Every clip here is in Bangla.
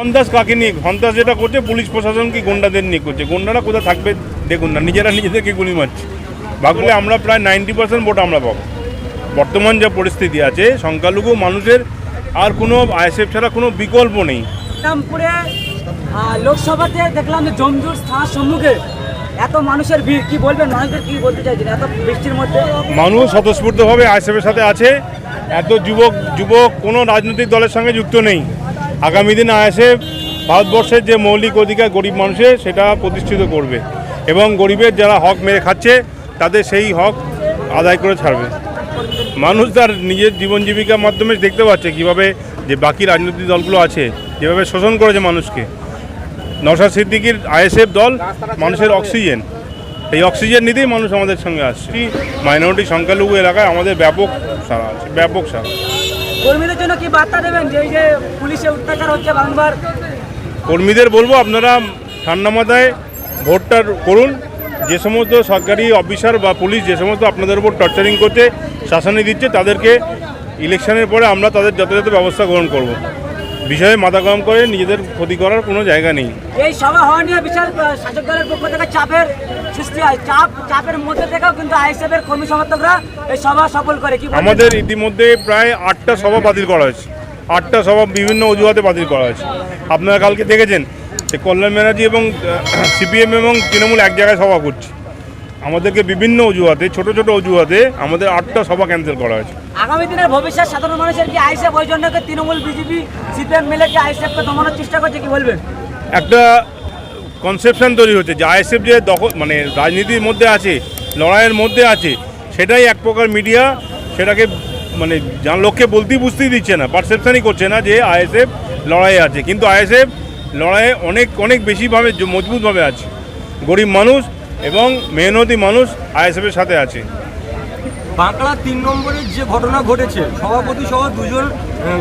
সন্ত্রাস কাকে নিয়ে সন্ত্রাস যেটা করছে পুলিশ প্রশাসন কি গুন্ডাদের নিয়ে করছে? গুন্ডারা কোথায় থাকবে? দেখুন না নিজেরা নিজেদেরকে গুলি মারছে। ভাগলে আমরা প্রায় নাইনটি পার্সেন্ট ভোট আমরা পাবো। বর্তমান যা পরিস্থিতি আছে সংখ্যালঘু মানুষের আর কোনো আইএসএফ ছাড়া কোনো বিকল্প নেই। রামপুরে লোকসভাতে দেখলাম যে জমজুর থানার সম্মুখে এত মানুষের ভিড়। কি বলবেন? মানুষদের কি বলতে চাইছেন? এত বৃষ্টির মধ্যে? মানুষ স্বতঃস্ফূর্তভাবে আইএসএফের সাথে আছে। এত যুবক যুবক কোনো রাজনৈতিক দলের সঙ্গে যুক্ত নেই। আগামী দিনে আইএসএফ ভারতবর্ষের যে মৌলিক অধিকার গরিব মানুষের সেটা প্রতিষ্ঠিত করবে। এবং গরিবের যারা হক মেরে খাচ্ছে, তাদের সেই হক আদায় করে ছাড়বে। মানুষ তার নিজের জীবন জীবিকার মাধ্যমে দেখতে পাচ্ছে কীভাবে যে বাকি রাজনৈতিক দলগুলো আছে, যেভাবে শোষণ করেছে মানুষকে। নওশাদ সিদ্দিকির আইএসএফ দল মানুষের অক্সিজেন। এই অক্সিজেন নিতেই মানুষ আমাদের সঙ্গে আসছে। মাইনরিটি সংখ্যালঘু এলাকায় আমাদের ব্যাপক সারা আছে, ব্যাপক সারা কর্মীদের জন্য কি বার্তা দেবেন যে যে পুলিশে অত্যাচার হচ্ছে বারংবার? কর্মীদের বলব, আপনারা ঠান্ডা মাথায় ভোটটা করুন। যে সমস্ত সরকারি অফিসার বা পুলিশ যে সমস্ত আপনাদের উপর টর্চারিং করছে, শাসনে দিচ্ছে, তাদেরকে ইলেকশনের পরে আমরা তাদের যথাযথ ব্যবস্থা গ্রহণ করব। বিষয়ে মাথা গরম করে নিজেদের ক্ষতি করার কোনো জায়গা নেই। এই সভা হওয়া নিয়ে বিশাল শাসক দলের পক্ষ থেকে চাপের সৃষ্টি হয়। চাপ চাপের মধ্যে থেকেও কিন্তু আইএসএফ এর কর্মী সমর্থকরা এই সভা সফল করে। কি আমাদের ইতিমধ্যে প্রায় আটটা সভা বাতিল করা হয়েছে। আটটা সভা বিভিন্ন অজুহাতে বাতিল করা হয়েছে। আপনারা কালকে দেখেছেন যে কল্যাণ ব্যানার্জি এবং সিপিএম এবং তৃণমূল এক জায়গায় সভা করছে। আমাদেরকে বিভিন্ন অজুহাতে ছোট ছোট অজুহাতে আমাদের আটটা সভা ক্যান্সেল করা হয়েছে। আগামী দিনের ভবিষ্যৎ সাধারণ মানুষের কি আইএসএফ ওই জন্য তৃণমূল বিজেপি সিপিএম মিলে কি আইএসএফ কে দমানোর চেষ্টা করছে কি বলবেন? একটা কনসেপশন তৈরি হচ্ছে যে আইএসএফ যে দখল মানে রাজনীতির মধ্যে আছে লড়াইয়ের মধ্যে আছে সেটাই এক প্রকার মিডিয়া সেটাকে মানে যার লোককে বলতেই বুঝতেই দিচ্ছে না পারসেপশনই করছে না যে আইএসএফ লড়াইয়ে আছে। কিন্তু আইএসএফ লড়াইয়ে অনেক অনেক বেশিভাবে মজবুতভাবে আছে। গরিব মানুষ এবং মেহনতি মানুষ আইএসএফের সাথে আছে। বাঁকড়া তিন নম্বরের যে ঘটনা ঘটেছে সভাপতি সহ দুজন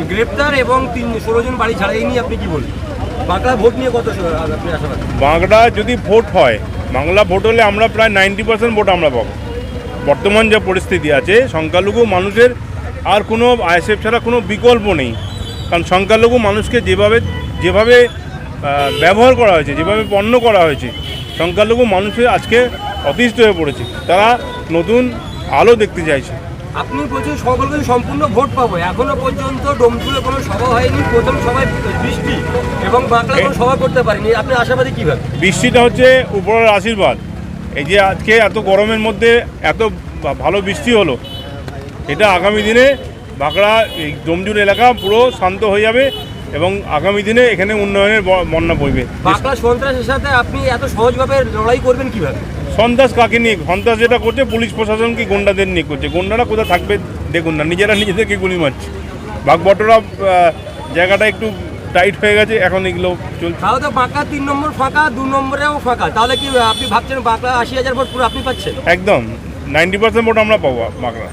গ্রেপ্তার এবং তিন ষোলো জন বাড়ি ছাড়া এই নিয়ে আপনি কি বলবেন? বাঁকড়া ভোট নিয়ে কত স- আপনি আশাবাদী? বাংলা যদি ভোট হয় বাংলা ভোট হলে আমরা প্রায় নাইনটি পার্সেন্ট ভোট আমরা পাবো। বর্তমান যা পরিস্থিতি আছে সংখ্যালঘু মানুষের আর কোনো আইএসএফ ছাড়া কোনো বিকল্প নেই। কারণ সংখ্যালঘু মানুষকে যেভাবে যেভাবে ব্যবহার করা হয়েছে যেভাবে পণ্য করা হয়েছে সংখ্যালঘু মানুষের আজকে অতিষ্ঠ হয়ে পড়েছে। তারা নতুন আলো দেখতে চাইছে। আপনি বলছেন সকলকে সম্পূর্ণ ভোট পাবো। এখনও পর্যন্ত ডোমচুলে কোনো সভা হয়নি প্রথম সভায় বৃষ্টি এবং বাঁকড়া কোনো সভা করতে পারেনি। আপনি আশাবাদী কীভাবে? বৃষ্টিটা হচ্ছে উপরের আশীর্বাদ। এই যে আজকে এত গরমের মধ্যে এত ভালো বৃষ্টি হলো এটা আগামী দিনে বাঁকড়া এই ডোমজুর এলাকা পুরো শান্ত হয়ে যাবে। এবং আগামী দিনে এখানে উন্নয়নের বন্যা বইবে। বাঁকড়া সন্ত্রাসের সাথে আপনি এত সহজভাবে লড়াই করবেন কীভাবে? সন্ত্রাস কাকে নিয়ে? সন্ত্রাস যেটা করছে পুলিশ প্রশাসন কি গুন্ডাদের নিয়ে করছে? গুন্ডারা কোথায় থাকবে? দেখুন না নিজেরা নিজেদেরকে গুলি মারছে। বাঘবটরা জায়গাটা একটু টাইট হয়ে গেছে এখন এগুলো চলছে। তাহলে তো বাঁকড়া তিন নম্বর ফাঁকা দু নম্বরেও ফাঁকা। তাহলে কি আপনি ভাবছেন বাঁকড়া আশি হাজার ভোট পুরো আপনি পাচ্ছেন? একদম নাইনটি পার্সেন্ট ভোট আমরা পাবো বাঁকড়া